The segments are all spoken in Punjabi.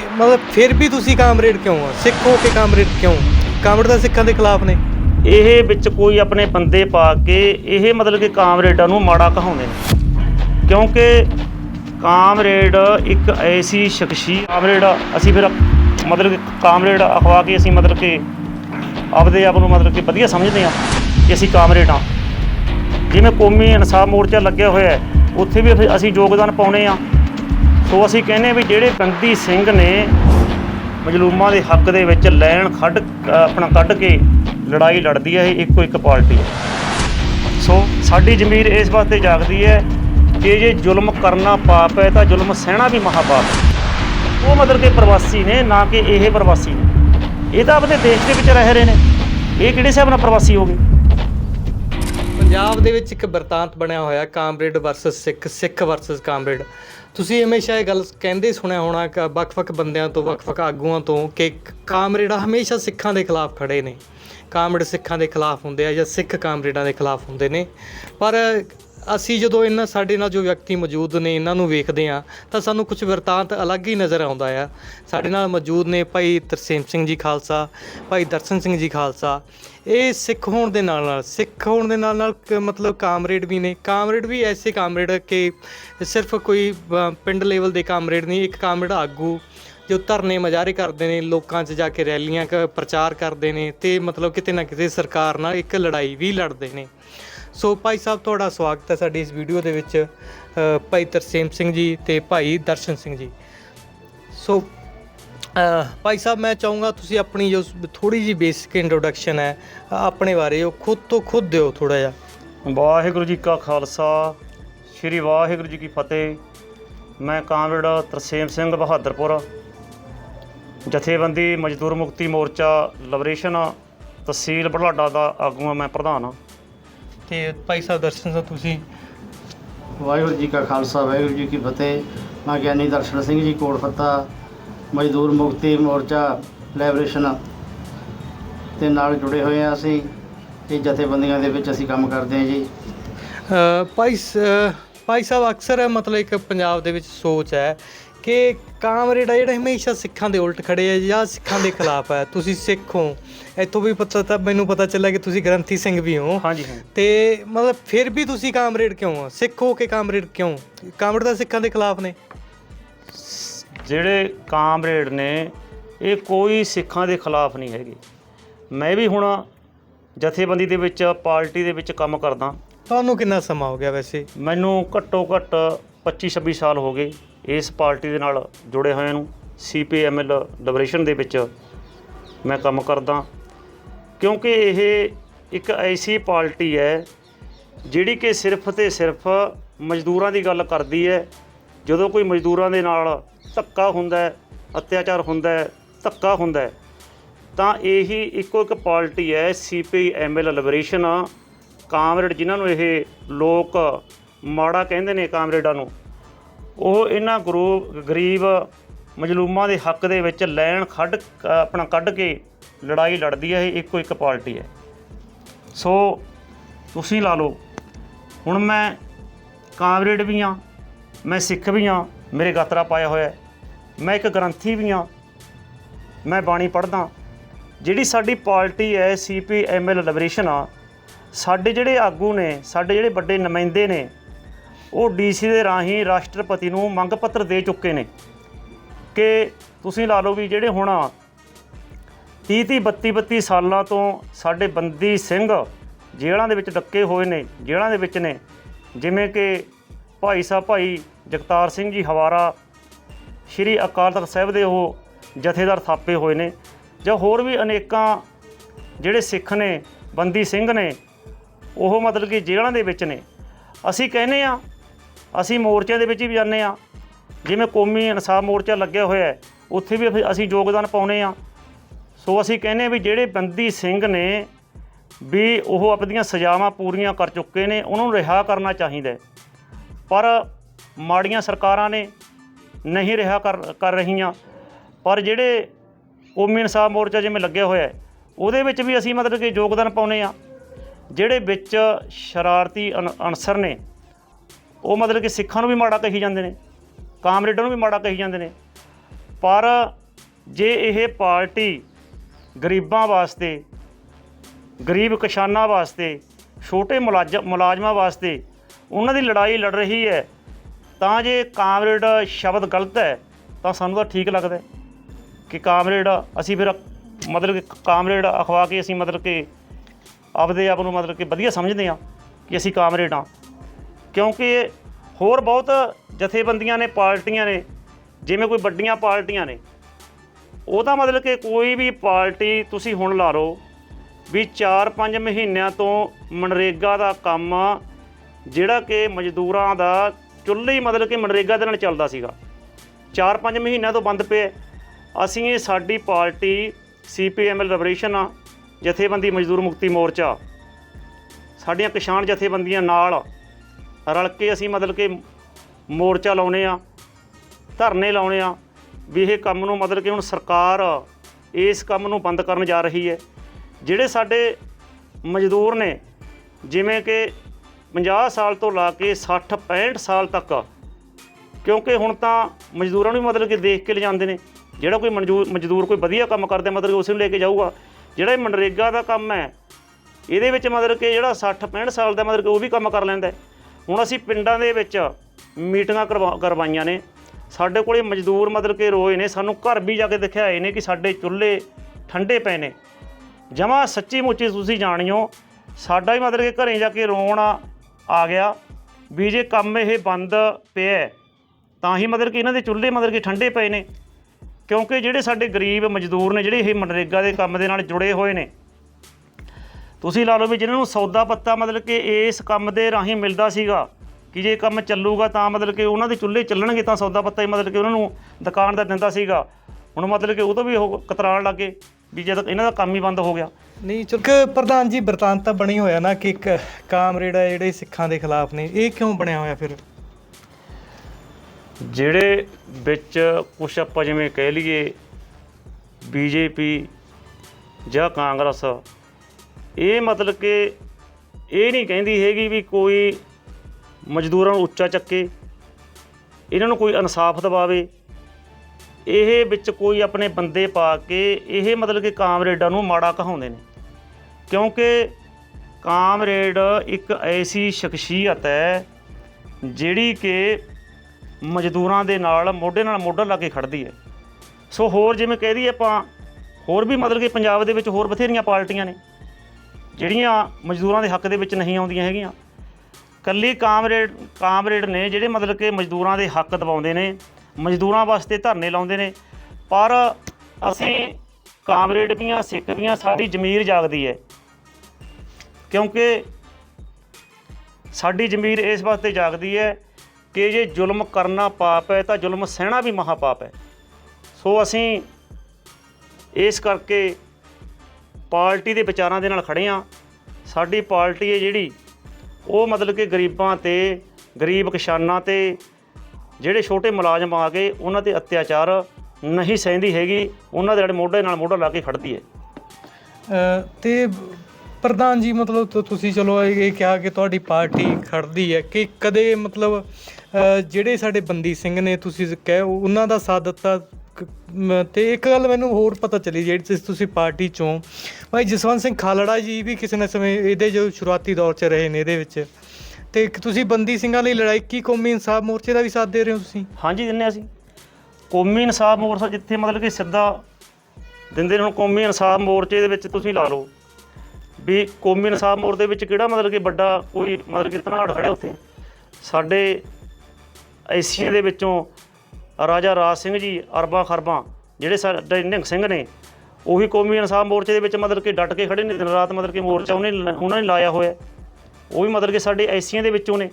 ਮਤਲਬ ਫਿਰ ਵੀ ਤੁਸੀਂ ਕਾਮਰੇਡ ਕਿਉਂ ਆ? ਸਿੱਖ ਹੋ ਕੇ ਕਾਮਰੇਡ ਕਿਉਂ? ਕਾਮਰੇਡ ਤਾਂ ਸਿੱਖਾਂ ਦੇ ਖਿਲਾਫ ਨੇ। ਇਹ ਵਿੱਚ ਕੋਈ ਆਪਣੇ ਬੰਦੇ ਪਾ ਕੇ ਇਹ ਮਤਲਬ ਕਿ ਕਾਮਰੇਡਾਂ ਨੂੰ ਮਾੜਾ ਕਹਾਉਂਦੇ ਨੇ। ਕਿਉਂਕਿ ਕਾਮਰੇਡ ਇੱਕ ਐਸੀ ਸ਼ਖਸੀ, ਕਾਮਰੇਡ ਅਸੀਂ ਫਿਰ ਮਤਲਬ ਕਿ ਕਾਮਰੇਡ ਅਖਵਾ ਕੇ ਅਸੀਂ ਮਤਲਬ ਕਿ ਆਪਦੇ ਆਪ ਨੂੰ ਮਤਲਬ ਕਿ ਵਧੀਆ ਸਮਝਦੇ ਹਾਂ ਕਿ ਅਸੀਂ ਕਾਮਰੇਡ ਹਾਂ। ਜਿਵੇਂ ਕੌਮੀ ਇਨਸਾਫ ਮੋਰਚਾ ਲੱਗਿਆ ਹੋਇਆ ਹੈ, ਉੱਥੇ ਵੀ ਅਸੀਂ- ਅਸੀਂ ਯੋਗਦਾਨ ਪਾਉਨੇ ਆ ਸੋ ਅਸੀਂ ਕਹਿੰਦੇ ਹਾਂ ਵੀ ਜਿਹੜੇ ਬੰਦੀ ਸਿੰਘ ਨੇ ਮਜਲੂਮਾਂ ਦੇ ਹੱਕ ਦੇ ਵਿੱਚ ਲੈਣ ਖੱਡ ਆਪਣਾ ਕੱਢ ਕੇ ਲੜਾਈ ਲੜਦੀ ਹੈ, ਇਹ ਇੱਕੋ ਇੱਕ ਪਾਰਟੀ ਹੈ। ਸੋ ਸਾਡੀ ਜ਼ਮੀਰ ਇਸ ਵਾਸਤੇ ਜਾਗਦੀ ਹੈ ਕਿ ਜੇ ਜ਼ੁਲਮ ਕਰਨਾ ਪਾਪ ਹੈ, ਤਾਂ ਜ਼ੁਲਮ ਸਹਿਣਾ ਵੀ ਮਹਾਪਾਪ ਹੈ। ਉਹ ਮਤਲਬ ਕਿ ਪ੍ਰਵਾਸੀ ਨੇ, ਨਾ ਕਿ ਇਹ ਪ੍ਰਵਾਸੀ ਨੇ। ਇਹ ਤਾਂ ਆਪਣੇ ਦੇਸ਼ ਦੇ ਵਿੱਚ ਰਹਿ ਰਹੇ ਨੇ। ਇਹ ਕਿਹੜੇ ਹਿਸਾਬ ਨਾਲ ਪ੍ਰਵਾਸੀ ਹੋ ਗਏ? ਪੰਜਾਬ ਦੇ ਵਿੱਚ ਇੱਕ ਵਰਤਾਂਤ ਬਣਿਆ ਹੋਇਆ, comrade versus Sikh Sikh versus comrade. ਤੁਸੀਂ ਹਮੇਸ਼ਾ ਇਹ ਗੱਲ ਕਹਿੰਦੇ ਸੁਣਿਆ ਹੋਣਾ ਕਿ ਵੱਖ-ਵੱਖ ਬੰਦਿਆਂ ਤੋਂ, ਵੱਖ-ਵੱਖ ਆਗੂਆਂ ਤੋਂ ਕਿ ਕਾਮਰੇਡ ਹਮੇਸ਼ਾ ਸਿੱਖਾਂ ਦੇ ਖਿਲਾਫ ਖੜੇ ਨੇ। ਕਾਮਰੇਡ ਸਿੱਖਾਂ ਦੇ ਖਿਲਾਫ ਹੁੰਦੇ ਆ ਜਾਂ ਸਿੱਖ ਕਾਮਰੇਡਾਂ ਦੇ ਖਿਲਾਫ ਹੁੰਦੇ ਨੇ। ਪਰ ਅਸੀਂ ਜਦੋਂ ਇਹਨਾਂ ਸਾਡੇ ਨਾਲ ਜੋ ਵਿਅਕਤੀ ਮੌਜੂਦ ਨੇ, ਇਹਨਾਂ ਨੂੰ ਵੇਖਦੇ ਆ ਤਾਂ ਸਾਨੂੰ ਕੁਝ ਵਰਤਾਂਤ ਅਲੱਗ ਹੀ ਨਜ਼ਰ ਆਉਂਦਾ ਆ। ਸਾਡੇ ਨਾਲ ਮੌਜੂਦ ਨੇ ਭਾਈ ਤਰਸੇਮ ਸਿੰਘ ਜੀ ਖਾਲਸਾ, ਭਾਈ ਦਰਸ਼ਨ ਸਿੰਘ ਜੀ ਖਾਲਸਾ। ਇਹ ਸਿੱਖ ਹੋਣ ਦੇ ਨਾਲ ਨਾਲ, ਸਿੱਖ ਹੋਣ ਦੇ ਨਾਲ ਨਾਲ ਕ- ਮਤਲਬ ਕਾਮਰੇਡ ਵੀ ਨੇ। ਕਾਮਰੇਡ ਵੀ ਐਸੇ ਕਾਮਰੇਡ ਕਿ ਸਿਰਫ ਕੋਈ ਪਿੰਡ ਲੈਵਲ ਦੇ ਕਾਮਰੇਡ ਨਹੀਂ, ਇੱਕ ਕਾਮਰੇਡ ਆਗੂ ਜੋ ਧਰਨੇ ਮਜਾਰੇ ਕਰਦੇ ਨੇ, ਲੋਕਾਂ 'ਚ ਜਾ ਕੇ ਰੈਲੀਆਂ ਕ- ਪ੍ਰਚਾਰ ਕਰਦੇ ਨੇ ਤੇ ਮਤਲਬ ਕਿਤੇ ਨਾ ਕਿਤੇ ਸਰਕਾਰ ਨਾਲ ਇੱਕ ਲੜਾਈ ਵੀ ਲੜਦੇ ਨੇ। ਸੋ ਭਾਈ ਸਾਹਿਬ, ਤੁਹਾਡਾ ਸਵਾਗਤ ਹੈ ਸਾਡੀ ਇਸ ਵੀਡੀਓ ਦੇ ਵਿੱਚ ਭਾਈ ਤਰਸੇਮ ਸਿੰਘ ਜੀ ਤੇ ਭਾਈ ਦਰਸ਼ਨ ਸਿੰਘ ਜੀ। ਸੋ ਭਾਈ ਸਾਹਿਬ, ਮੈਂ ਚਾਹੂੰਗਾ ਤੁਸੀਂ ਆਪਣੀ ਜੋ ਥੋੜੀ ਜੀ ਬੇਸਿਕ ਇੰਟਰੋਡਕਸ਼ਨ ਹੈ ਆਪਣੇ ਬਾਰੇ ਉਹ ਖੁਦ ਤੋਂ ਖੁਦ ਦਿਓ ਥੋੜਾ ਜਿਹਾ। ਵਾਹਿਗੁਰੂ ਜੀ ਕਾ ਖਾਲਸਾ, ਸ੍ਰੀ ਵਾਹਿਗੁਰੂ ਜੀ ਕੀ ਫਤਿਹ। ਮੈਂ ਕਾਮਰੇਡ ਤਰਸੇਮ ਸਿੰਘ ਬਹਾਦਰਪੁਰ, ਜਥੇਬੰਦੀ ਮਜ਼ਦੂਰ ਮੁਕਤੀ ਮੋਰਚਾ ਲਿਬਰੇਸ਼ਨ ਤਹਿਸੀਲ ਬੁਢਲਾਡਾ ਦਾ ਆਗੂ ਹਾਂ, ਮੈਂ ਪ੍ਰਧਾਨ ਹਾਂ। ਤੇ ਭਾਈ ਸਾਹਿਬ ਦਰਸ਼ਨ ਸਾਹਿਬ ਤੁਸੀਂ? ਵਾਹਿਗੁਰੂ ਜੀ ਕਾ ਖਾਲਸਾ ਵਾਹਿਗੁਰੂ ਜੀ ਕੀ ਫਤਿਹ। ਮੈਂ ਗਿਆਨੀ ਦਰਸ਼ਨ ਸਿੰਘ ਜੀ ਕੋਟ ਫੱਤਾ ਮਜ਼ਦੂਰ ਮੁਕਤੀ ਮੋਰਚਾ ਲੈਬਰੇਸ਼ਨ। ਤੇ ਨਾਲ ਜੁੜੇ ਹੋਏ ਆ ਅਸੀਂ। ਇਹ ਜਥੇਬੰਦੀਆਂ ਦੇ ਵਿੱਚ ਅਸੀਂ ਕੰਮ ਕਰਦੇ ਹਾਂ ਜੀ। ਅ, ਭਾਈ ਸ- ਭਾਈ ਸਾਹਿਬ ਅਕਸਰ ਮਤਲਬ ਇੱਕ ਪੰਜਾਬ ਦੇ ਵਿੱਚ ਸੋਚ ਹੈ ਕਿ ਕਾਮਰੇਡ ਆ ਜਿਹੜੇ ਹਮੇਸ਼ਾ ਸਿੱਖਾਂ ਦੇ ਉਲਟ ਖੜੇ ਆ ਜਾਂ ਸਿੱਖਾਂ ਦੇ ਖਿਲਾਫ ਹੈ ਤੁਸੀਂ ਸਿੱਖ ਹੋ। ਇੱਥੋਂ ਵੀ ਪਤਾ ਤਾਂ ਮੈਨੂੰ ਪਤਾ ਚੱਲਿਆ ਕਿ ਤੁਸੀਂ ਗ੍ਰੰਥੀ ਸਿੰਘ ਵੀ ਹੋ। ਹਾਂਜੀ ਹਾਂ। ਤੇ ਮਤਲਬ ਫਿਰ ਵੀ ਤੁਸੀਂ ਕਾਮਰੇਡ ਕਿਉਂ ਆ? ਸਿੱਖ ਹੋ ਕੇ ਕਾਮਰੇਡ ਕਿਉਂ? ਕਾਮਰੇਡ ਤਾਂ ਸਿੱਖਾਂ ਦੇ ਖਿਲਾਫ ਨੇ। ਜਿਹੜੇ ਕਾਮਰੇਡ ਨੇ ਇਹ ਕੋਈ ਸਿੱਖਾਂ ਦੇ ਖਿਲਾਫ ਨਹੀਂ ਹੈਗੇ। ਮੈਂ ਵੀ ਹੁਣ ਜਥੇਬੰਦੀ ਦੇ ਵਿੱਚ ਪਾਰਟੀ ਦੇ ਵਿੱਚ ਕੰਮ ਕਰਦਾ। ਤੁਹਾਨੂੰ ਕਿੰਨਾ ਸਮਾਂ ਹੋ ਗਿਆ ਵੈਸੇ? ਮੈਨੂੰ ਘੱਟੋ ਘੱਟ 25 26 ਸਾਲ ਹੋ ਗਏ। ਇਸ ਪਾਰਟੀ ਦੇ ਨਾਲ ਜੁੜੇ ਹੋਏ ਨੂੰ ਸੀਪੀਐਮਐਲ ਲਿਬਰੇਸ਼ਨ ਦੇ ਵਿੱਚ ਮੈਂ ਕੰਮ ਕਰਦਾ ਕਿਉਂਕਿ ਇਹ ਇੱਕ ਐਸੀ ਪਾਰਟੀ ਹੈ ਜਿਹੜੀ ਕਿ ਸਿਰਫ ਤੇ ਸਿਰਫ ਮਜ਼ਦੂਰਾਂ ਦੀ ਗੱਲ ਕਰਦੀ ਹੈ। ਜਦੋਂ ਕੋਈ ਮਜ਼ਦੂਰਾਂ ਦੇ ਨਾਲ ਧੱਕਾ ਹੁੰਦਾ ਹੈ, ਅਤਿਆਚਾਰ ਹੁੰਦਾ ਹੈ, ਧੱਕਾ ਹੁੰਦਾ ਹੈ, ਤਾਂ ਇਹੀ ਇੱਕੋ ਇੱਕ ਪਾਰਟੀ ਹੈ ਸੀਪੀਐਮਐਲ ਲਿਬਰੇਸ਼ਨ ਕਾਮਰੇਡ ਜਿਨ੍ਹਾਂ ਨੂੰ ਇਹ ਲੋਕ ਮਾੜਾ ਕਹਿੰਦੇ ਨੇ ਕਾਮਰੇਡਾਂ ਨੂੰ ਉਹ ਇਹਨਾਂ ਗਰੂਪ ਗਰੀਬ ਮਜਲੂਮਾਂ ਦੇ ਹੱਕ ਦੇ ਵਿੱਚ ਲੈਣ ਖੱਡ ਆਪਣਾ ਕੱਢ ਕੇ ਲੜਾਈ ਲੜਦੀ ਹੈ, ਇਹ ਇੱਕੋ ਇੱਕ ਪਾਰਟੀ ਹੈ। ਸੋ ਤੁਸੀਂ ਲਾ ਲਓ, ਹੁਣ ਮੈਂ ਕਾਮਰੇਡ ਵੀ ਹਾਂ, ਮੈਂ ਸਿੱਖ ਵੀ ਹਾਂ, ਮੇਰੇ ਗਾਤਰਾ ਪਾਇਆ ਹੋਇਆ ਮੈਂ ਇੱਕ ਗ੍ਰੰਥੀ ਵੀ ਹਾਂ, ਮੈਂ ਬਾਣੀ ਪੜ੍ਹਦਾ ਜਿਹੜੀ ਸਾਡੀ ਪਾਰਟੀ ਹੈ ਸੀਪੀਐਮਐਲ ਲਿਬਰੇਸ਼ਨ ਆ, ਸਾਡੇ ਜਿਹੜੇ ਆਗੂ ਨੇ, ਸਾਡੇ ਜਿਹੜੇ ਵੱਡੇ ਨੁਮਾਇੰਦੇ ਨੇ ਉਹ ਡੀਸੀ ਦੇ ਰਾਹੀਂ ਰਾਸ਼ਟਰਪਤੀ ਨੂੰ ਮੰਗ ਪੱਤਰ ਦੇ ਚੁੱਕੇ ਨੇ ਕਿ ਤੁਸੀਂ ਲਾ ਲਓ ਵੀ ਜਿਹੜੇ ਹੁਣ 30 30 32 32 ਸਾਲਾਂ ਤੋਂ ਸਾਡੇ ਬੰਦੀ ਸਿੰਘ ਜੇਲ੍ਹਾਂ ਦੇ ਵਿੱਚ ਡੱਕੇ ਹੋਏ ਨੇ, ਜੇਲ੍ਹਾਂ ਦੇ ਵਿੱਚ ਨੇ। ਜਿਵੇਂ ਕਿ ਭਾਈ ਸਾਹਿਬ ਭਾਈ ਜਗਤਾਰ ਸਿੰਘ ਜੀ ਹਵਾਰਾ, ਸ਼੍ਰੀ ਅਕਾਲ ਤਖਤ ਸਾਹਿਬ ਦੇ ਉਹ ਜਥੇਦਾਰ ਥਾਪੇ ਹੋਏ ਨੇ ਜਾਂ ਹੋਰ ਵੀ ਅਨੇਕਾਂ ਜਿਹੜੇ ਸਿੱਖ ਨੇ, ਬੰਦੀ ਸਿੰਘ ਨੇ, ਉਹ ਮਤਲਬ ਕਿ ਜੇਲ੍ਹਾਂ ਦੇ ਵਿੱਚ ਨੇ। ਅਸੀਂ ਕਹਿੰਦੇ ਆ ਅਸੀਂ ਮੋਰਚਿਆਂ ਦੇ ਵਿੱਚ ਵੀ ਜਾਂਦੇ ਆ ਜਿਵੇਂ ਕੌਮੀ ਇਨਸਾਫ ਮੋਰਚਾ ਲੱਗਿਆ ਹੋਇਆ ਹੈ, ਉੱਥੇ ਵੀ ਅਸੀਂ- ਅਸੀਂ ਯੋਗਦਾਨ ਪਾਉਨੇ ਆ ਸੋ ਅਸੀਂ ਕਹਿੰਦੇ ਵੀ ਜਿਹੜੇ ਬੰਦੀ ਸਿੰਘ ਨੇ ਵੀ ਉਹ ਆਪਣੀਆਂ ਸਜ਼ਾਵਾਂ ਪੂਰੀਆਂ ਕਰ ਚੁੱਕੇ ਨੇ, ਉਹਨਾਂ ਨੂੰ ਰਿਹਾ ਕਰਨਾ ਚਾਹੀਦਾ ਹੈ। ਪਰ ਮਾੜੀਆਂ ਸਰਕਾਰਾਂ ਨੇ ਨਹੀਂ ਰਿਹਾ ਕਰ ਕਰ ਰਹੀਆਂ। ਪਰ ਜਿਹੜੇ ਕੌਮੀ ਇਨਸਾਫ ਮੋਰਚਾ ਜਿਵੇਂ ਲੱਗਿਆ ਹੋਇਆ ਹੈ, ਉਹਦੇ ਵਿੱਚ ਵੀ ਅਸੀਂ ਮਤਲਬ ਕਿ ਯੋਗਦਾਨ ਪਾਉਨੇ ਆ ਜਿਹੜੇ ਵਿੱਚ ਸ਼ਰਾਰਤੀ ਅਨ- ਅਨਸਰ ਨੇ ਉਹ ਮਤਲਬ ਕਿ ਸਿੱਖਾਂ ਨੂੰ ਵੀ ਮਾੜਾ ਕਹੀ ਜਾਂਦੇ ਨੇ, ਕਾਮਰੇਡਾਂ ਨੂੰ ਵੀ ਮਾੜਾ ਕਹੀ ਜਾਂਦੇ ਨੇ। ਪਰ ਜੇ ਇਹ ਪਾਰਟੀ ਗਰੀਬਾਂ ਵਾਸਤੇ, ਗਰੀਬ ਕਿਸਾਨਾਂ ਵਾਸਤੇ, ਛੋਟੇ ਮੁਲਾਜ਼, ਮੁਲਾਜ਼ਮਾਂ ਵਾਸਤੇ ਉਹਨਾਂ ਦੀ ਲੜਾਈ ਲੜ ਰਹੀ ਹੈ, ਤਾਂ ਜੇ ਕਾਮਰੇਡ ਸ਼ਬਦ ਗਲਤ ਹੈ, ਤਾਂ ਸਾਨੂੰ ਤਾਂ ਠੀਕ ਲੱਗਦਾ ਕਿ ਕਾਮਰੇਡ, ਅਸੀਂ ਫਿਰ ਮਤਲਬ ਕਿ ਕਾਮਰੇਡ ਅਖਵਾ ਕੇ ਅਸੀਂ ਮਤਲਬ ਕਿ ਆਪਦੇ ਆਪ ਨੂੰ ਮਤਲਬ ਕਿ ਵਧੀਆ ਸਮਝਦੇ ਹਾਂ ਕਿ ਅਸੀਂ ਕਾਮਰੇਡ ਹਾਂ। ਕਿਉਂਕਿ ਹੋਰ ਬਹੁਤ ਜਥੇਬੰਦੀਆਂ ਨੇ, ਪਾਰਟੀਆਂ ਨੇ, ਜਿਵੇਂ ਕੋਈ ਵੱਡੀਆਂ ਪਾਰਟੀਆਂ ਨੇ ਉਹਦਾ ਮਤਲਬ ਕਿ ਕੋਈ ਵੀ ਪਾਰਟੀ ਤੁਸੀਂ ਹੁਣ ਲਾ ਲਓ ਵੀ 4-5 ਮਹੀਨਿਆਂ ਤੋਂ ਮਨਰੇਗਾ ਦਾ ਕੰਮ ਜਿਹੜਾ ਕਿ ਮਜ਼ਦੂਰਾਂ ਦਾ ਚੁੱਲ੍ਹੇ ਮਤਲਬ ਕਿ ਮਨਰੇਗਾ ਦੇ ਨਾਲ ਚੱਲਦਾ ਸੀਗਾ। 4-5 ਮਹੀਨਿਆਂ ਤੋਂ ਬੰਦ ਪਿਆ। ਅਸੀਂ ਇਹ ਸਾਡੀ ਪਾਰਟੀ ਸੀਪੀਐਮਐਲ ਲਿਬਰੇਸ਼ਨ ਆ, ਜਥੇਬੰਦੀ ਮਜ਼ਦੂਰ ਮੁਕਤੀ ਮੋਰਚਾ, ਸਾਡੀਆਂ ਕਿਸਾਨ ਜਥੇਬੰਦੀਆਂ ਨਾਲ ਰਲ ਕੇ ਅਸੀਂ ਮਤਲਬ ਕਿ ਮੋਰਚਾ ਲਾਉਨੇ ਆ, ਧਰਨੇ ਲਾਉਣੇ ਆ ਵੀ ਇਹ ਕੰਮ ਨੂੰ ਮਤਲਬ ਕਿ ਹੁਣ ਸਰਕਾਰ ਇਸ ਕੰਮ ਨੂੰ ਬੰਦ ਕਰਨ ਜਾ ਰਹੀ ਹੈ ਜਿਹੜੇ ਸਾਡੇ ਮਜ਼ਦੂਰ ਨੇ, ਜਿਵੇਂ ਕਿ 50 ਸਾਲ ਤੋਂ ਲਾ ਕੇ 60 65 ਸਾਲ ਤੱਕ, ਕਿਉਂਕਿ ਹੁਣ ਤਾਂ ਮਜ਼ਦੂਰਾਂ ਨੂੰ ਮਤਲਬ ਕਿ ਦੇਖ ਕੇ ਲਿਜਾਂਦੇ ਨੇ, ਜਿਹੜਾ ਕੋਈ ਮਨਜ਼ੂਰ ਮਜ਼ਦੂਰ ਕੋਈ ਵਧੀਆ ਕੰਮ ਕਰਦਾ, ਮਤਲਬ ਕਿ ਉਸ ਨੂੰ ਲੈ ਕੇ ਜਾਊਗਾ ਜਿਹੜਾ ਇਹ ਮਨਰੇਗਾ ਦਾ ਕੰਮ ਹੈ, ਇਹਦੇ ਵਿੱਚ ਮਤਲਬ ਕਿ ਜਿਹੜਾ 60 65 ਸਾਲ ਦਾ ਮਤਲਬ ਕਿ ਉਹ ਵੀ ਕੰਮ ਕਰ ਲੈਂਦਾ ਹੈ। ਹੁਣ ਅਸੀਂ ਪਿੰਡਾਂ ਦੇ ਵਿੱਚ ਮੀਟਿੰਗਾਂ ਕਰਵਾ- ਕਰਵਾਈਆਂ ਨੇ। ਸਾਡੇ ਕੋਲੇ ਮਜ਼ਦੂਰ ਮਤਲਬ ਕਿ ਰੋਏ ਨੇ, ਸਾਨੂੰ ਘਰ ਵੀ ਜਾ ਕੇ ਦਿਖਾਏ ਨੇ ਕਿ ਸਾਡੇ ਚੁੱਲ੍ਹੇ ਠੰਡੇ ਪਏ ਨੇ। ਜਮਾ ਸੱਚੀ ਮੁੱਚੀ ਤੁਸੀਂ ਜਾਣਿਓ, ਸਾਡਾ ਹੀ ਮਤਲਬ ਕਿ ਘਰੇ ਜਾ ਕੇ ਰੋਣ ਆ ਗਿਆ ਵੀ ਜੇ ਕੰਮ ਇਹ ਬੰਦ ਪਿਆ ਤਾਂ ਹੀ ਮਤਲਬ ਕਿ ਇਹਨਾਂ ਦੇ ਚੁੱਲ੍ਹੇ ਮਤਲਬ ਕਿ ਠੰਡੇ ਪਏ ਨੇ। ਕਿਉਂਕਿ ਜਿਹੜੇ ਸਾਡੇ ਗਰੀਬ ਮਜ਼ਦੂਰ ਨੇ, ਜਿਹੜੇ ਇਹ ਮਨਰੇਗਾ ਦੇ ਕੰਮ ਦੇ ਨਾਲ ਜੁੜੇ ਹੋਏ ਨੇ ਤੁਸੀਂ ਲਾ ਲਓ ਵੀ ਜਿਨ੍ਹਾਂ ਨੂੰ ਸੌਦਾ ਪੱਤਾ ਮਤਲਬ ਕਿ ਇਸ ਕੰਮ ਦੇ ਰਾਹੀਂ ਮਿਲਦਾ ਸੀਗਾ ਕਿ ਜੇ ਕੰਮ ਚੱਲੂਗਾ ਤਾਂ ਮਤਲਬ ਕਿ ਉਹਨਾਂ ਦੇ ਚੁੱਲ੍ਹੇ ਚੱਲਣਗੇ ਤਾਂ ਸੌਦਾ ਪੱਤਾ ਹੀ ਮਤਲਬ ਕਿ ਉਹਨਾਂ ਨੂੰ ਦੁਕਾਨ ਦਾ ਦਿੰਦਾ ਸੀਗਾ। ਹੁਣ ਮਤਲਬ ਕਿ ਉਹ ਤੋਂ ਵੀ ਉਹ ਕਤਰਾਣ ਲੱਗੇ ਵੀ ਜਦ ਇਹਨਾਂ ਦਾ ਕੰਮ ਹੀ ਬੰਦ ਹੋ ਗਿਆ। ਨਹੀਂ ਚਲ। ਇੱਕ ਪ੍ਰਧਾਨ ਜੀ ਬਰਤਾਂਤ ਤਾਂ ਬਣੀ ਹੋਇਆ ਨਾ ਕਿ ਇੱਕ ਕਾਮਰੇਡ ਜਿਹੜੇ ਸਿੱਖਾਂ ਦੇ ਖਿਲਾਫ ਨੇ ਇਹ ਕਿਉਂ ਬਣਿਆ ਹੋਇਆ ਫਿਰ? ਜਿਹੜੇ ਵਿੱਚ ਕੁਛ ਆਪਾਂ ਜਿਵੇਂ ਕਹਿ ਲਈਏ ਬੀਜੇਪੀ ਜਾਂ ਕਾਂਗਰਸ ਇਹ ਮਤਲਬ ਕਿ ਇਹ ਨਹੀਂ ਕਹਿੰਦੀ ਹੈਗੀ ਵੀ ਕੋਈ ਮਜ਼ਦੂਰਾਂ ਨੂੰ ਉੱਚਾ ਚੱਕੇ, ਇਹਨਾਂ ਨੂੰ ਕੋਈ ਇਨਸਾਫ ਦਿਵਾਵੇ। ਇਹ ਵਿੱਚ ਕੋਈ ਆਪਣੇ ਬੰਦੇ ਪਾ ਕੇ ਇਹ ਮਤਲਬ ਕਿ ਕਾਮਰੇਡਾਂ ਨੂੰ ਮਾੜਾ ਕਹਾਉਂਦੇ ਨੇ। ਕਿਉਂਕਿ ਕਾਮਰੇਡ ਇੱਕ ਐਸੀ ਸ਼ਖਸੀਅਤ ਹੈ ਜਿਹੜੀ ਕਿ ਮਜ਼ਦੂਰਾਂ ਦੇ ਨਾਲ ਮੋਢੇ ਨਾਲ ਮੋਢਾ ਲਾ ਕੇ ਖੜਦੀ ਹੈ। ਸੋ ਹੋਰ ਜਿਵੇਂ ਕਹਿ ਦਈਏ ਆਪਾਂ, ਹੋਰ ਵੀ ਮਤਲਬ ਕਿ ਪੰਜਾਬ ਦੇ ਵਿੱਚ ਹੋਰ ਬਥੇਰੀਆਂ ਪਾਰਟੀਆਂ ਨੇ। ਜਿਹੜੀਆਂ ਮਜ਼ਦੂਰਾਂ ਦੇ ਹੱਕ ਦੇ ਵਿੱਚ ਨਹੀਂ ਆਉਂਦੀਆਂ ਹੈਗੀਆਂ। ਕੱਲੀ ਕਾਮਰੇਡ ਕਾਮਰੇਡ ਨੇ ਜਿਹੜੇ ਮਤਲਬ ਕਿ ਮਜ਼ਦੂਰਾਂ ਦੇ ਹੱਕ ਦਬਾਉਂਦੇ ਨੇ, ਮਜ਼ਦੂਰਾਂ ਵਾਸਤੇ ਧਰਨੇ ਲਾਉਂਦੇ ਨੇ, ਪਰ ਅਸੀਂ ਕਾਮਰੇਡ ਦੀਆਂ ਸਿੱਖ ਦੀਆਂ ਸਾਡੀ ਜ਼ਮੀਰ ਜਾਗਦੀ ਹੈ। ਕਿਉਂਕਿ ਸਾਡੀ ਜ਼ਮੀਰ ਇਸ ਵਾਸਤੇ ਜਾਗਦੀ ਹੈ ਕਿ ਜੇ ਜ਼ੁਲਮ ਕਰਨਾ ਪਾਪ ਹੈ, ਤਾਂ ਜ਼ੁਲਮ ਸਹਿਣਾ ਵੀ ਮਹਾ ਪਾਪ ਹੈ। ਸੋ ਅਸੀਂ ਇਸ ਕਰਕੇ ਪਾਰਟੀ ਦੇ ਵਿਚਾਰਾਂ ਦੇ ਨਾਲ ਖੜੇ ਆ। ਸਾਡੀ ਪਾਰਟੀ ਹੈ ਜਿਹੜੀ ਉਹ ਮਤਲਬ ਕਿ ਗਰੀਬਾਂ ਤੇ ਗਰੀਬ ਕਿਸਾਨਾਂ ਤੇ ਜਿਹੜੇ ਛੋਟੇ ਮੁਲਾਜ਼ਮ ਆ ਗਏ ਉਹਨਾਂ ਤੇ ਅਤਿਆਚਾਰ ਨਹੀਂ ਸਹਿੰਦੀ ਹੈਗੀ ਉਹਨਾਂ ਦੇ ਜਿਹੜੇ ਮੋਢੇ ਨਾਲ ਮੋਢਾ ਲਾ ਕੇ ਖੜਦੀ ਹੈ। ਅ, ਤੇ ਪ੍ਰਧਾਨ ਜੀ ਮਤਲਬ ਤੁਸੀਂ ਚਲੋ ਇਹ ਕਿਹਾ ਕਿ ਤੁਹਾਡੀ ਪਾਰਟੀ ਖੜਦੀ ਹੈ ਕਿ ਕਦੇ ਮਤਲਬ ਜਿਹੜੇ ਸਾਡੇ ਬੰਦੀ ਸਿੰਘ ਨੇ ਤੁਸੀਂ ਕਹਿ ਉਹਨਾਂ ਦਾ ਸਾਥ ਦਿੱਤਾ ਤੇ ਇੱਕ ਗੱਲ ਮੈਨੂੰ ਹੋਰ ਪਤਾ ਚੱਲੀ, ਜਿਹੜੀ ਤੁਸੀਂ- ਤੁਸੀਂ ਪਾਰਟੀ ਚੋਂ। ਭਾਈ ਜਸਵੰਤ ਸਿੰਘ ਖਾਲੜਾ ਜੀ ਵੀ ਕਿਸੇ ਨਾ ਸਮੇਂ ਇਹਦੇ ਜੋ ਸ਼ੁਰੂਆਤੀ ਦੌਰ 'ਚ ਰਹੇ ਨੇ, ਇਹਦੇ ਵਿੱਚ। ਤੇ ਇੱਕ ਤੁਸੀਂ ਬੰਦੀ ਸਿੰਘਾਂ ਲਈ ਲੜਾਈ ਕੀ ਕੌਮੀ ਇਨਸਾਫ ਮੋਰਚੇ ਦਾ ਵੀ ਸਾਥ ਦੇ ਰਹੇ ਹੋ ਤੁਸੀਂ? ਹਾਂਜੀ ਦਿੰਨੇ ਅਸੀਂ। ਕੌਮੀ ਇਨਸਾਫ ਮੋਰਚਾ ਜਿੱਥੇ ਮਤਲਬ ਕਿ ਸਿੱਧਾ ਦਿੰਦੇ ਨੇ, ਹੁਣ ਕੌਮੀ ਇਨਸਾਫ ਮੋਰਚੇ ਦੇ ਵਿੱਚ ਤੁਸੀਂ ਲਾ ਲਓ। ਵੀ ਕੌਮੀ ਇਨਸਾਫ ਮੋਰਚੇ ਦੇ ਵਿੱਚ ਕਿਹੜਾ ਮਤਲਬ ਕਿ ਵੱਡਾ ਕੋਈ ਮਤਲਬ ਕਿ ਧਨਾੜ ਖੜਿਆ ਉੱਥੇ? ਸਾਡੇ ਐਸੀਆਂ ਦੇ ਵਿੱਚੋਂ ਰਾਜਾ ਰਾਜ ਸਿੰਘ ਜੀ ਅਰਬਾਂ ਖਰਬਾਂ ਜਿਹੜੇ ਸਾਡੇ ਨਿਹੰਗ ਸਿੰਘ ਨੇ ਉਹੀ ਕੌਮੀ ਇਨਸਾਫ ਮੋਰਚੇ ਦੇ ਵਿੱਚ ਮਤਲਬ ਕਿ ਡਟ ਕੇ ਖੜੇ ਨੇ ਦਿਨ ਰਾਤ ਮਤਲਬ ਕਿ ਮੋਰਚਾ ਉਹਨੇ ਉਹਨਾਂ ਨੇ ਲਾਇਆ ਹੋਇਆ। ਉਹ ਵੀ ਮਤਲਬ ਕਿ ਸਾਡੇ ਐਸੀਆਂ ਦੇ ਵਿੱਚੋਂ ਨੇ।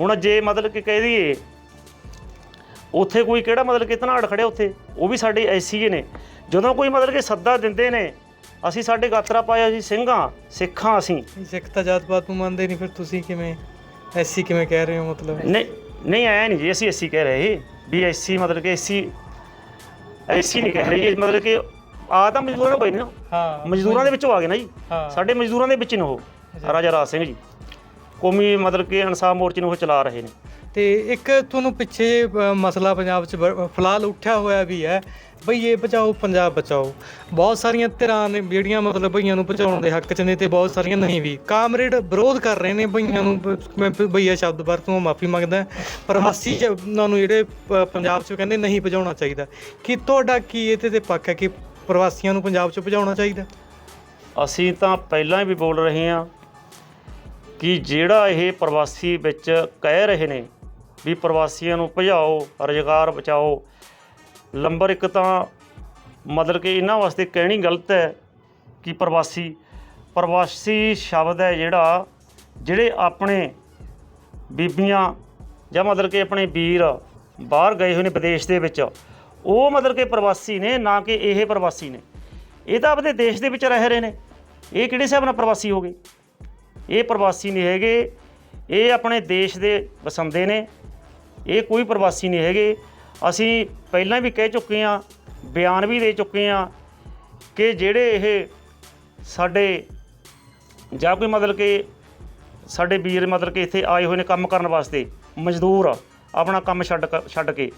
ਹੁਣ ਜੇ ਮਤਲਬ ਕਿ ਕਹਿ ਦਈਏ ਉੱਥੇ ਕੋਈ ਕਿਹੜਾ ਮਤਲਬ ਕਿ ਧਨਾੜ ਖੜਿਆ ਉੱਥੇ ਉਹ ਵੀ ਸਾਡੇ ਐਸੀ ਨੇ। ਜਦੋਂ ਕੋਈ ਮਤਲਬ ਕਿ ਸੱਦਾ ਦਿੰਦੇ ਨੇ ਅਸੀਂ ਸਾਡੇ ਗਾਤਰਾ ਪਾਇਆ ਸੀ ਸਿੰਘਾਂ ਸਿੱਖਾਂ ਅਸੀਂ। ਸਿੱਖ ਤਾਂ ਜਾਤ ਪਾਤ ਨੂੰ ਮੰਨਦੇ ਨਹੀਂ ਫਿਰ ਤੁਸੀਂ ਕਿਵੇਂ ਐਸੀ ਕਿਵੇਂ ਕਹਿ ਰਹੇ ਹੋ ਮਤਲਬ? ਨਹੀਂ ਨਹੀਂ ਆਇਆ ਨਹੀਂ ਜੀ ਅਸੀਂ ਐਸੀ ਕਹਿ ਰਹੇ ਵੀ ਐਸੀ ਮਤਲਬ ਕਿ ਐਸੀ ਐਸੀ ਨਹੀਂ ਕਹਿ ਰਹੇ ਮਤਲਬ ਕਿ ਆ ਤਾਂ ਮਜ਼ਦੂਰਾਂ ਦਾ ਨਾ ਹਾਂ। ਮਜ਼ਦੂਰਾਂ ਦੇ ਵਿੱਚੋਂ ਆ ਗਏ ਨਾ ਜੀ। ਸਾਡੇ ਮਜ਼ਦੂਰਾਂ ਦੇ ਵਿੱਚ ਨੇ ਉਹ ਰਾਜਾ ਰਾਜ ਸਿੰਘ ਜੀ। ਕੌਮੀ ਮਤਲਬ ਕਿ ਇਨਸਾਫ ਮੋਰਚੇ ਨੂੰ ਉਹ ਚਲਾ ਰਹੇ ਨੇ। ਤੇ ਇੱਕ ਤੁਹਾਨੂੰ ਪਿੱਛੇ ਮਸਲਾ ਪੰਜਾਬ 'ਚ ਬ- ਫਿਲਹਾਲ ਉੱਠਿਆ ਹੋਇਆ ਵੀ ਹੈ। ਭਈਏ ਬਚਾਓ, ਪੰਜਾਬ ਬਚਾਓ। ਬਹੁਤ ਸਾਰੀਆਂ ਧਿਰਾਂ ਨੇ, ਜਿਹੜੀਆਂ ਮਤਲਬ ਭਈਆਂ ਨੂੰ ਬਚਾਉਣ ਦੇ ਹੱਕ 'ਚ ਨੇ ਤੇ ਬਹੁਤ ਸਾਰੀਆਂ ਨਹੀਂ ਵੀ। ਕਾਮਰੇਡ ਵਿਰੋਧ ਕਰ ਰਹੇ ਨੇ ਭਈਆਂ ਨੂੰ, ਬ- ਮੈਂ ਭਈਆ ਸ਼ਬਦ ਵਰਤੋਂ ਮਾਫੀ ਮੰਗਦਾ ਪ੍ਰਵਾਸੀ ਜ- ਉਹਨਾਂ ਨੂੰ ਜਿਹੜੇ ਪੰਜਾਬ 'ਚ ਕਹਿੰਦੇ ਨਹੀਂ ਭਜਾਉਣਾ ਚਾਹੀਦਾ। ਕਿ ਤੁਹਾਡਾ ਕੀ ਇਹਦੇ ਤੇ ਪੱਕ ਹੈ ਕਿ ਪ੍ਰਵਾਸੀਆਂ ਨੂੰ ਪੰਜਾਬ 'ਚ ਭਜਾਉਣਾ ਚਾਹੀਦਾ? ਅਸੀਂ ਤਾਂ ਪਹਿਲਾਂ ਵੀ ਬੋਲ ਰਹੇ ਹਾਂ ਕਿ ਜਿਹੜਾ ਇਹ ਪ੍ਰਵਾਸੀ ਵਿੱਚ ਕਹਿ ਰਹੇ ਨੇ ਵੀ ਪ੍ਰਵਾਸੀਆਂ ਨੂੰ ਭਜਾਓ, ਰੁਜ਼ਗਾਰ ਬਚਾਓ। ਨੰਬਰ ਇੱਕ ਤਾਂ ਮਤਲਬ ਕਿ ਇਹਨਾਂ ਵਾਸਤੇ ਕਹਿਣੀ ਗਲਤ ਹੈ ਕਿ ਪ੍ਰਵਾਸੀ ਪ੍ਰਵਾਸੀ ਸ਼ਬਦ ਹੈ ਜਿਹੜਾ, ਜਿਹੜੇ ਆਪਣੇ ਬੀਬੀਆਂ ਜਾਂ ਮਤਲਬ ਕਿ ਆਪਣੇ ਵੀਰ ਬਾਹਰ ਗਏ ਹੋਏ ਨੇ ਵਿਦੇਸ਼ ਦੇ ਵਿੱਚ, ਉਹ ਮਤਲਬ ਕਿ ਪ੍ਰਵਾਸੀ ਨੇ, ਨਾ ਕਿ ਇਹ ਪ੍ਰਵਾਸੀ ਨੇ। ਇਹ ਤਾਂ ਆਪਣੇ ਦੇਸ਼ ਦੇ ਵਿੱਚ ਰਹਿ ਰਹੇ ਨੇ। ਇਹ ਕਿਹੜੇ ਹਿਸਾਬ ਨਾਲ ਪ੍ਰਵਾਸੀ ਹੋ ਗਏ? ਇਹ ਪ੍ਰਵਾਸੀ ਨਹੀਂ ਹੈਗੇ। ਇਹ ਆਪਣੇ ਦੇਸ਼ ਦੇ ਵਸੰਦੇ ਨੇ। ਇਹ ਕੋਈ ਪ੍ਰਵਾਸੀ ਨਹੀਂ ਹੈਗੇ। ਅਸੀਂ ਪਹਿਲਾਂ ਵੀ ਕਹਿ ਚੁੱਕੇ ਹਾਂ, ਬਿਆਨ ਵੀ ਦੇ ਚੁੱਕੇ ਹਾਂ ਕਿ ਜਿਹੜੇ ਇਹ ਸਾਡੇ ਜਾਂ ਕੋਈ ਮਤਲਬ ਕਿ ਸਾਡੇ ਵੀਰ ਮਤਲਬ ਕਿ ਇੱਥੇ ਆਏ ਹੋਏ ਨੇ ਕੰਮ ਕਰਨ ਵਾਸਤੇ, ਮਜ਼ਦੂਰ ਆਪਣਾ ਕੰਮ ਛੱਡ ਕ- ਛੱਡ ਕੇ।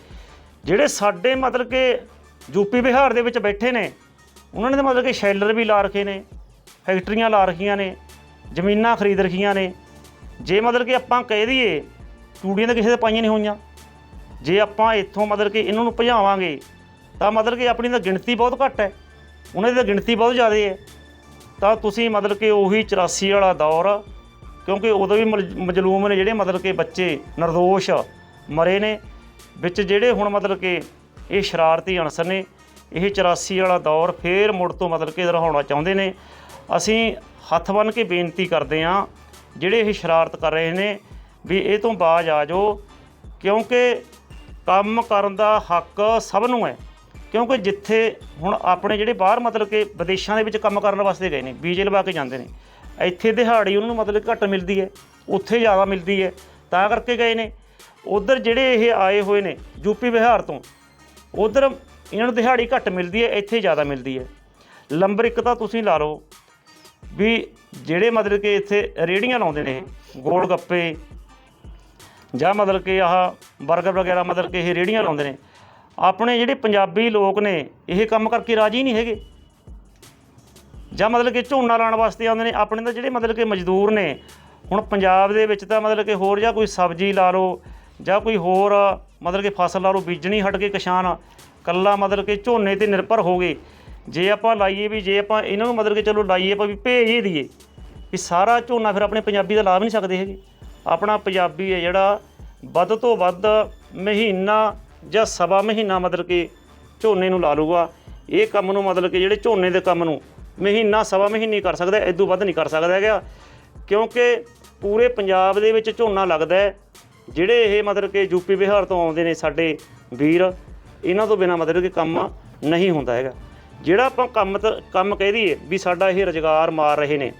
ਜਿਹੜੇ ਸਾਡੇ ਮਤਲਬ ਕਿ ਯੂਪੀ ਬਿਹਾਰ ਦੇ ਵਿੱਚ ਬੈਠੇ ਨੇ, ਉਹਨਾਂ ਨੇ ਤਾਂ ਮਤਲਬ ਕਿ ਸ਼ੈਲਰ ਵੀ ਲਾ ਰੱਖੇ ਨੇ, ਫੈਕਟਰੀਆਂ ਲਾ ਰੱਖੀਆਂ ਨੇ, ਜ਼ਮੀਨਾਂ ਖਰੀਦ ਰੱਖੀਆਂ ਨੇ। ਜੇ ਮਤਲਬ ਕਿ ਆਪਾਂ ਕਹਿ ਦਈਏ ਤੂੜੀਆਂ ਤਾਂ ਕਿਸੇ ਦੇ ਪਾਈਆਂ ਨਹੀਂ ਹੋਈਆਂ। ਜੇ ਆਪਾਂ ਇੱਥੋਂ ਮਤਲਬ ਕਿ ਇਹਨਾਂ ਨੂੰ ਭਜਾਵਾਂਗੇ, ਤਾਂ ਮਤਲਬ ਕਿ ਆਪਣੀ ਤਾਂ ਗਿਣਤੀ ਬਹੁਤ ਘੱਟ ਹੈ। ਉਹਨਾਂ ਦੀ ਤਾਂ ਗਿਣਤੀ ਬਹੁਤ ਜ਼ਿਆਦਾ ਹੈ। ਤਾਂ ਤੁਸੀਂ ਮਤਲਬ ਕਿ ਉਹੀ 84 ਵਾਲਾ ਦੌਰ, ਕਿਉਂਕਿ ਉਦੋਂ ਵੀ ਮਲ- ਮਜਲੂਮ ਨੇ ਜਿਹੜੇ ਮਤਲਬ ਕਿ ਬੱਚੇ ਨਿਰਦੋਸ਼ ਮਰੇ ਨੇ, ਵਿੱਚ ਜਿਹੜੇ ਹੁਣ ਮਤਲਬ ਕਿ ਇਹ ਸ਼ਰਾਰਤੀ ਅਨਸਰ ਨੇ, ਇਹ 84 ਵਾਲਾ ਦੌਰ ਫੇਰ ਮੁੜ ਤੋਂ ਮਤਲਬ ਕਿ ਦੁਹਰਾਉਣਾ ਚਾਹੁੰਦੇ ਨੇ। ਅਸੀਂ ਹੱਥ ਬੰਨ੍ਹ ਕੇ ਬੇਨਤੀ ਕਰਦੇ ਹਾਂ, ਜਿਹੜੇ ਇਹ ਸ਼ਰਾਰਤ ਕਰ ਰਹੇ ਨੇ ਵੀ ਇਹ ਤੋਂ ਬਾਜ ਆ ਜਾਓ, ਕਿਉਂਕਿ ਕੰਮ ਕਰਨ ਦਾ ਹੱਕ ਸਭ ਨੂੰ ਹੈ। ਕਿਉਂਕਿ ਜਿੱਥੇ ਹੁਣ ਆਪਣੇ ਜਿਹੜੇ ਬਾਹਰ ਮਤਲਬ ਕਿ ਵਿਦੇਸ਼ਾਂ ਦੇ ਵਿੱਚ ਕੰਮ ਕਰਨ ਵਾਸਤੇ ਗਏ ਨੇ ਵੀਜ਼ੇ ਲਵਾ ਕੇ ਜਾਂਦੇ ਨੇ, ਇੱਥੇ ਦਿਹਾੜੀ ਉਹਨਾਂ ਨੂੰ ਮਤਲਬ ਘੱਟ ਮਿਲਦੀ ਹੈ, ਉੱਥੇ ਜ਼ਿਆਦਾ ਮਿਲਦੀ ਹੈ, ਤਾਂ ਕਰਕੇ ਗਏ ਨੇ। ਉਧਰ ਜਿਹੜੇ ਇਹ ਆਏ ਹੋਏ ਨੇ ਯੂਪੀ ਬਿਹਾਰ ਤੋਂ, ਉਧਰ ਇਹਨਾਂ ਨੂੰ ਦਿਹਾੜੀ ਘੱਟ ਮਿਲਦੀ ਹੈ, ਇੱਥੇ ਜ਼ਿਆਦਾ ਮਿਲਦੀ ਹੈ। ਨੰਬਰ ਇੱਕ ਤਾਂ ਤੁਸੀਂ ਲਾ ਲਓ ਵੀ ਜਿਹੜੇ ਮਤਲਬ ਕਿ ਇੱਥੇ ਰੇੜੀਆਂ ਲਾਉਂਦੇ ਨੇ, ਗੋਲ ਗੱਪੇ ਜਾਂ ਮਤਲਬ ਕਿ ਆਹ 버ਗਰ ਵਗੈਰਾ ਮਤਲਬ ਕਿ ਇਹ ਰੇੜੀਆਂ ਲਾਉਂਦੇ ਨੇ। ਆਪਣੇ ਜਿਹੜੇ ਪੰਜਾਬੀ ਲੋਕ ਨੇ, ਇਹ ਕੰਮ ਕਰਕੇ ਰਾਜੀ ਨਹੀਂ ਹੈਗੇ। ਜਾਂ ਮਤਲਬ ਕਿ ਝੋਨਾ ਲਾਉਣ ਵਾਸਤੇ ਆਉਂਦੇ ਨੇ, ਆਪਣੇ ਤਾਂ ਜਿਹੜੇ ਮਤਲਬ ਕਿ ਮਜ਼ਦੂਰ ਨੇ, ਹੁਣ ਪੰਜਾਬ ਦੇ ਵਿੱਚ ਤਾਂ ਮਤਲਬ ਕਿ ਹੋਰ ਜਾਂ ਕੋਈ ਸਬਜ਼ੀ ਲਾ ਲਓ, ਜਾਂ ਕੋਈ ਹੋਰ ਮਤਲਬ ਕਿ ਫਸਲ ਲਾ ਲਓ, ਬੀਜਣੀ ਹਟ ਕੇ ਕਿਸਾਨ ਕੱਲਾ ਮਤਲਬ ਕਿ ਝੋਨੇ ਤੇ ਨਿਰਭਰ ਹੋ ਗਏ। ਜੇ ਆਪਾਂ ਲਾਈਏ ਵੀ, ਜੇ ਆਪਾਂ ਇਹਨਾਂ ਨੂੰ ਮਤਲਬ ਕਿ ਚਲੋ ਲਾਈਏ ਆਪਾਂ ਵੀ ਭੇਜ ਹੀ ਦਈਏ, ਵੀ ਸਾਰਾ ਝੋਨਾ ਫਿਰ ਆਪਣੇ ਪੰਜਾਬੀ ਦਾ ਲਾ ਵੀ ਨਹੀਂ ਸਕਦੇ ਹੈਗੇ। ਆਪਣਾ ਪੰਜਾਬੀ ਹੈ ਜਿਹੜਾ ਵੱਧ ਤੋਂ ਵੱਧ ਮਹੀਨਾ ਜਾਂ ਸਵਾ ਮਹੀਨਾ ਮਤਲਬ ਕਿ ਝੋਨੇ ਨੂੰ ਲਾ ਲੂਗਾ ਇਹ ਕੰਮ ਨੂੰ ਮਤਲਬ ਕਿ ਜਿਹੜੇ ਝੋਨੇ ਦੇ ਕੰਮ ਨੂੰ ਮਹੀਨਾ, ਸਵਾ ਮਹੀਨੇ ਕਰ ਸਕਦਾ ਇਦੋਂ ਵੱਧ ਨਹੀਂ ਕਰ ਸਕਦਾ ਹੈਗਾ। ਕਿਉਂਕਿ ਪੂਰੇ ਪੰਜਾਬ ਦੇ ਵਿੱਚ ਝੋਨਾ ਲੱਗਦਾ ਹੈ, ਜਿਹੜੇ ਇਹ ਮਤਲਬ ਕਿ ਯੂਪੀ ਬਿਹਾਰ ਤੋਂ ਆਉਂਦੇ ਨੇ ਸਾਡੇ ਵੀਰ, ਇਹਨਾਂ ਤੋਂ ਬਿਨਾ ਮਤਲਬ ਕਿ ਕੰਮ ਨਹੀਂ ਹੁੰਦਾ ਹੈਗਾ। ਜਿਹੜਾ ਆਪਾਂ ਕੰਮ ਤਾਂ, ਕੰਮ ਕਹਿ ਦਈਏ ਵੀ ਸਾਡਾ ਇਹ ਰੁਜ਼ਗਾਰ ਮਾਰ ਰਹੇ ਨੇ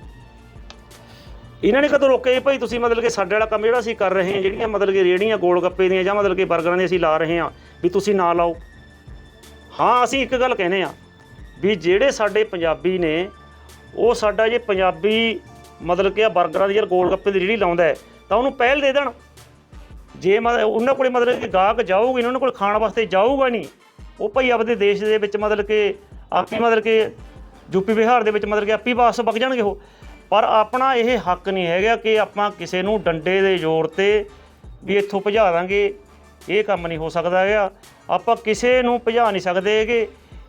ਇਹਨਾਂ ਨੇ ਕਦੋਂ ਰੋਕਿਆ ਜੀ ਭਾਈ ਤੁਸੀਂ ਮਤਲਬ ਕਿ ਸਾਡੇ ਵਾਲਾ ਕੰਮ ਜਿਹੜਾ ਅਸੀਂ ਕਰ ਰਹੇ ਹਾਂ ਜਿਹੜੀਆਂ ਮਤਲਬ ਕਿ ਰੇੜੀਆਂ ਗੋਲ ਗੱਪੇ ਦੀਆਂ ਜਾਂ ਮਤਲਬ ਕਿ 버ਗਰਾਂ ਦੀਆਂ ਅਸੀਂ ਲਾ ਰਹੇ ਹਾਂ ਵੀ ਤੁਸੀਂ ਨਾ ਲਾਓ। ਹਾਂ ਅਸੀਂ ਇੱਕ ਗੱਲ ਕਹਿੰਦੇ ਆ ਵੀ ਜਿਹੜੇ ਸਾਡੇ ਪੰਜਾਬੀ ਨੇ ਉਹ ਸਾਡਾ ਜੇ ਪੰਜਾਬੀ ਮਤਲਬ ਕਿ ਆ 버ਗਰਾਂ ਦੀ ਯਾਰ ਗੋਲ ਗੱਪੇ ਦੀ ਰੇੜੀ ਲਾਉਂਦਾ ਹੈ, ਤਾਂ ਉਹਨੂੰ ਪਹਿਲ ਦੇ ਦੇਣ। ਜੇ ਮ ਉਹਨਾਂ ਕੋਲੇ ਮਤਲਬ ਕਿ ਗਾਹਕ ਜਾਊਗੀ ਉਹਨਾਂ ਕੋਲ ਖਾਣ ਵਾਸਤੇ ਜਾਊਗਾ ਨਹੀਂ ਉਹ ਭਾਈ ਆਪਦੇ ਦੇਸ਼ ਦੇ ਵਿੱਚ ਮਤਲਬ ਕਿ ਆਪੀ ਮਤਲਬ ਕਿ ਯੂਪੀ ਬਿਹਾਰ ਦੇ ਵਿੱਚ ਮਤਲਬ ਕਿ ਆਪੀ ਵਾਪਸ ਵਗ ਜਾਣਗੇ ਉਹ। ਪਰ ਆਪਣਾ ਇਹ ਹੱਕ ਨਹੀਂ ਹੈਗਾ ਕਿ ਆਪਾਂ ਕਿਸੇ ਨੂੰ ਡੰਡੇ ਦੇ ਜ਼ੋਰ ਤੇ ਵੀ ਇੱਥੋਂ ਭਜਾ ਦਾਂਗੇ। ਇਹ ਕੰਮ ਨਹੀਂ ਹੋ ਸਕਦਾ ਹੈਗਾ। ਆਪਾਂ ਕਿਸੇ ਨੂੰ ਭਜਾ ਨਹੀਂ ਸਕਦੇ ਹੈਗੇ।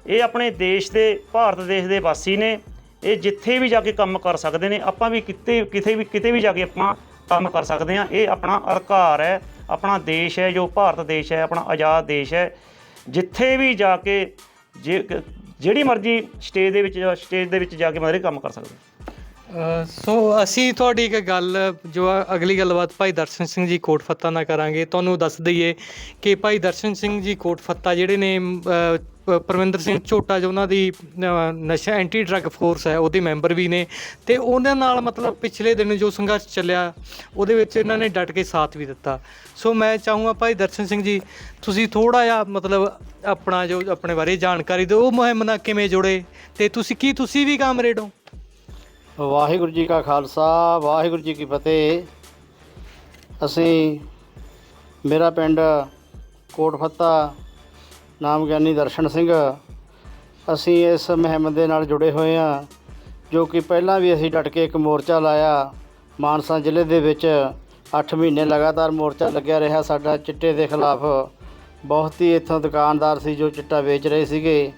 ਇਹ ਆਪਣੇ ਦੇਸ਼ ਦੇ, ਭਾਰਤ ਦੇਸ਼ ਦੇ ਵਾਸੀ ਨੇ। ਇਹ ਜਿੱਥੇ ਵੀ ਜਾ ਕੇ ਕੰਮ ਕਰ ਸਕਦੇ ਨੇ, ਆਪਾਂ ਵੀ ਕਿਤੇ ਕਿਤੇ ਵੀ ਕਿਤੇ ਵੀ ਜਾ ਕੇ ਆਪਾਂ ਕੰਮ ਕਰ ਸਕਦੇ ਹਾਂ। ਇਹ ਆਪਣਾ ਅਧਿਕਾਰ ਹੈ, ਆਪਣਾ ਦੇਸ਼ ਹੈ, ਜੋ ਭਾਰਤ ਦੇਸ਼ ਹੈ, ਆਪਣਾ ਆਜ਼ਾਦ ਦੇਸ਼ ਹੈ। ਜਿੱਥੇ ਵੀ ਜਾ ਕੇ ਜੇ ਜਿਹੜੀ ਮਰਜ਼ੀ ਸਟੇਜ ਦੇ ਵਿੱਚ ਸਟੇਜ ਦੇ ਵਿੱਚ ਜਾ ਕੇ ਮਤਲਬ ਕੰਮ ਕਰ ਸਕਦੇ ਸੋ ਅਸੀਂ ਤੁਹਾਡੀ ਇੱਕ ਗੱਲ ਜੋ ਅਗਲੀ ਗੱਲਬਾਤ ਭਾਈ ਦਰਸ਼ਨ ਸਿੰਘ ਜੀ ਕੋਟ ਫੱਤਾ ਨਾਲ ਕਰਾਂਗੇ। ਤੁਹਾਨੂੰ ਦੱਸ ਦਈਏ ਕਿ ਭਾਈ ਦਰਸ਼ਨ ਸਿੰਘ ਜੀ ਕੋਟ ਫੱਤਾ ਜਿਹੜੇ ਨੇ ਅ, ਪਰਵਿੰਦਰ ਸਿੰਘ ਝੋਟਾ ਜੋ ਉਹਨਾਂ ਦੀ ਨਸ਼ਾ ਐਂਟੀ ਡਰੱਗ ਫੋਰਸ ਹੈ ਉਹਦੇ ਮੈਂਬਰ ਵੀ ਨੇ। ਤੇ ਉਹਨਾਂ ਨਾਲ ਮਤਲਬ ਪਿਛਲੇ ਦਿਨ ਜੋ ਸੰਘਰਸ਼ ਚੱਲਿਆ ਉਹਦੇ ਵਿੱਚ ਇਹਨਾਂ ਨੇ ਡਟ ਕੇ ਸਾਥ ਵੀ ਦਿੱਤਾ। ਸੋ ਮੈਂ ਚਾਹੂੰਗਾ ਭਾਈ ਦਰਸ਼ਨ ਸਿੰਘ ਜੀ ਤੁਸੀਂ ਥੋੜਾ ਜਿਹਾ ਮਤਲਬ ਆਪਣਾ ਜੋ ਆਪਣੇ ਬਾਰੇ ਜਾਣਕਾਰੀ ਦਿਓ ਉਹ ਮੁਹਿੰਮ ਨਾਲ ਕਿਵੇਂ ਜੁੜੇ? ਤੇ ਤੁਸੀਂ ਕੀ ਤੁਸੀਂ ਵੀ ਕਾਮਰੇਡ ਹੋ? ਵਾਹਿਗੁਰੂ ਜੀ ਕਾ ਖਾਲਸਾ, ਵਾਹਿਗੁਰੂ ਜੀ ਕੀ ਫਤਿਹ। ਅਸੀਂ ਮੇਰਾ ਪਿੰਡ ਕੋਟ ਫੱਤਾ ਨਾਮ ਗਿਆਨੀ ਦਰਸ਼ਨ ਸਿੰਘ। ਅਸੀਂ ਇਸ ਮੁਹਿੰਮ ਦੇ ਨਾਲ ਜੁੜੇ ਹੋਏ ਹਾਂ, ਜੋ ਕਿ ਪਹਿਲਾਂ ਵੀ ਅਸੀਂ ਡਟ ਕੇ ਇੱਕ ਮੋਰਚਾ ਲਾਇਆ। ਮਾਨਸਾ ਜ਼ਿਲ੍ਹੇ ਦੇ ਵਿੱਚ 8 ਮਹੀਨੇ ਲਗਾਤਾਰ ਮੋਰਚਾ ਲੱਗਿਆ ਰਿਹਾ ਸਾਡਾ, ਚਿੱਟੇ ਦੇ ਖਿਲਾਫ। ਬਹੁਤ ਹੀ ਇੱਥੋਂ ਦੁਕਾਨਦਾਰ ਸੀ ਜੋ ਚਿੱਟਾ ਵੇਚ ਰਹੇ ਸੀਗੇ।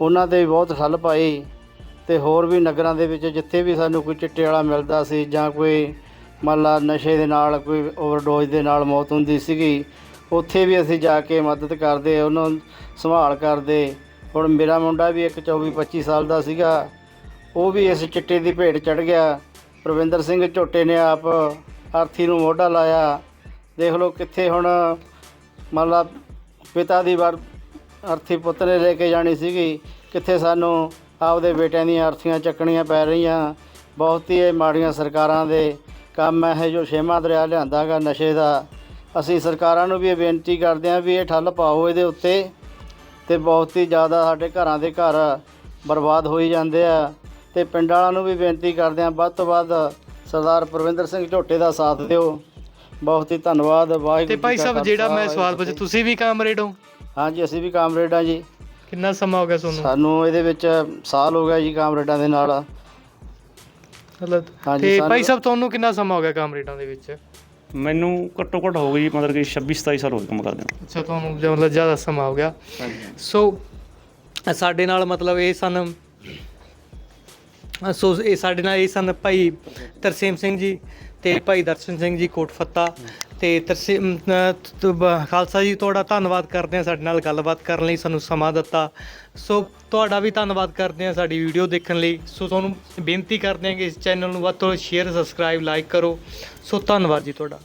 ਉਹਨਾਂ ਤੇ ਵੀ ਬਹੁਤ ਠੱਲ ਪਾਈ ਤੇ ਹੋਰ ਵੀ ਨਗਰਾਂ ਦੇ ਵਿੱਚ ਜਿੱਥੇ ਵੀ ਸਾਨੂੰ ਕੋਈ ਚਿੱਟੇ ਵਾਲਾ ਮਿਲਦਾ ਸੀ ਜਾਂ ਕੋਈ ਮੰਨ ਲਾ ਨਸ਼ੇ ਦੇ ਨਾਲ ਕੋਈ ਓਵਰਡੋਜ਼ ਦੇ ਨਾਲ ਮੌਤ ਹੁੰਦੀ ਸੀਗੀ, ਉੱਥੇ ਵੀ ਅਸੀਂ ਜਾ ਕੇ ਮਦਦ ਕਰਦੇ, ਉਹਨਾਂ ਸੰਭਾਲ ਕਰਦੇ। ਹੁਣ ਮੇਰਾ ਮੁੰਡਾ ਵੀ ਇੱਕ 24 25 ਸਾਲ ਦਾ ਸੀਗਾ, ਉਹ ਵੀ ਇਸ ਚਿੱਟੇ ਦੀ ਭੇਟ ਚੜ ਗਿਆ। ਪ੍ਰਵਿੰਦਰ ਸਿੰਘ ਝੋਟੇ ਨੇ ਆਪ ਆਰਥੀ ਨੂੰ ਮੋਢਾ ਲਾਇਆ। ਦੇਖ ਲਓ ਕਿੱਥੇ ਹੁਣ ਮੰਨ ਲਾ ਪਿਤਾ ਦੀ ਵਰ ਅਰਥੀ ਪੁੱਤ ਨੇ ਲੈ ਕੇ ਜਾਣੀ ਸੀਗੀ, ਕਿੱਥੇ ਸਾਨੂੰ ਆਪਦੇ ਬੇਟਿਆਂ ਦੀਆਂ ਅਰਥੀਆਂ ਚੱਕਣੀਆਂ ਪੈ ਰਹੀਆਂ। ਬਹੁਤ ਹੀ ਇਹ ਮਾੜੀਆਂ ਸਰਕਾਰਾਂ ਦੇ ਕੰਮ ਹੈ ਜੋ ਛੇਵਾਂ ਦਰਿਆ ਲਿਆਂਦਾ ਗਾ ਨਸ਼ੇ ਦਾ। ਅਸੀਂ ਸਰਕਾਰਾਂ ਨੂੰ ਵੀ ਇਹ ਬੇਨਤੀ ਕਰਦੇ ਹਾਂ ਵੀ ਇਹ ਠੱਲ ਪਾਓ ਇਹਦੇ ਉੱਤੇ ਤੇ ਬਹੁਤ ਹੀ ਜ਼ਿਆਦਾ ਸਾਡੇ ਘਰਾਂ ਦੇ ਘਰ ਬਰਬਾਦ ਹੋਈ ਜਾਂਦੇ ਆ। ਤੇ ਪਿੰਡ ਵਾਲਿਆਂ ਨੂੰ ਵੀ ਬੇਨਤੀ ਕਰਦੇ ਹਾਂ ਵੱਧ ਤੋਂ ਵੱਧ ਸਰਦਾਰ ਪ੍ਰਵਿੰਦਰ ਸਿੰਘ ਝੋਟੇ ਦਾ ਸਾਥ ਦਿਓ। ਬਹੁਤ ਹੀ ਧੰਨਵਾਦ ਵਾਹਿਗੁਰੂ ਤੇ ਭਾਈ ਸਾਹਿਬ ਜਿਹੜਾ ਮੈਂ ਸਵਾਲ ਜੀ ਤੁਸੀਂ ਵੀ ਕਾਮਰੇਡ ਹੋ। ਹਾਂਜੀ ਅਸੀਂ ਵੀ ਕਾਮਰੇਡ ਹਾਂ ਜੀ। ਕਿੰਨਾ ਸਮਾਂ ਹੋ ਗਿਆ ਤੁਹਾਨੂੰ ਸਾਨੂੰ ਇਹਦੇ ਵਿੱਚ ਸਾਲ ਹੋ ਗਿਆ ਜੀ ਕਾਮਰੇਡਾਂ ਦੇ ਨਾਲ। ਹਾਂਜੀ, ਤੇ ਸਾਨੂੰ- ਭਾਈ ਸਾਹਿਬ ਤੁਹਾਨੂੰ ਕਿੰਨਾ ਸਮਾਂ ਹੋ ਗਿਆ ਕਾਮਰੇਡਾਂ ਦੇ ਵਿੱਚ? ਮੈਨੂੰ ਘੱਟੋ ਘੱਟ ਹੋ ਗਈ ਮਤਲਬ ਕਿ 26 27 ਸਾਲ ਹੋ ਗਏ ਕੰਮ ਕਰਦੇ ਨੂੰ। ਅੱਛਾ ਤੁਹਾਨੂੰ ਜਾਂ ਮਤਲਬ ਜ਼ਿਆਦਾ ਸਮਾਂ ਹੋ ਗਿਆ। ਸੋ ਅ, ਸਾਡੇ ਨਾਲ ਮਤਲਬ ਇਹ ਸਨ ਅ, ਸੋ ਇਹ ਸਾਡੇ ਨਾਲ ਇਹ ਸਨ ਭਾਈ ਤਰਸੇਮ ਸਿੰਘ ਜੀ। ਤੇ ਭਾਈ ਦਰਸ਼ਨ ਸਿੰਘ ਜੀ ਕੋਟਫੱਤਾ ਤੇ ਤਰਸੇਮ ਅ, ਤ- ਖਾਲਸਾ ਜੀ ਤੁਹਾਡਾ ਧੰਨਵਾਦ ਕਰਦੇ ਹਾਂ ਸਾਡੇ ਨਾਲ ਗੱਲਬਾਤ ਕਰਨ ਲਈ ਸਾਨੂੰ ਸਮਾਂ ਦਿੱਤਾ। ਸੋ ਤੁਹਾਡਾ ਵੀ ਧੰਨਵਾਦ ਕਰਦੇ ਹਾਂ ਸਾਡੀ ਵੀਡੀਓ ਦੇਖਣ ਲਈ। ਸੋ ਤੁਹਾਨੂੰ ਬੇਨਤੀ ਕਰਦੇ ਹਾਂ ਕਿ ਇਸ ਚੈਨਲ ਨੂੰ ਵੱਧ ਤੋਂ ਵੱਧ ਸ਼ੇਅਰ ਸਬਸਕ੍ਰਾਈਬ ਲਾਈਕ ਕਰੋ। ਸੋ ਧੰਨਵਾਦ ਜੀ ਤੁਹਾਡਾ।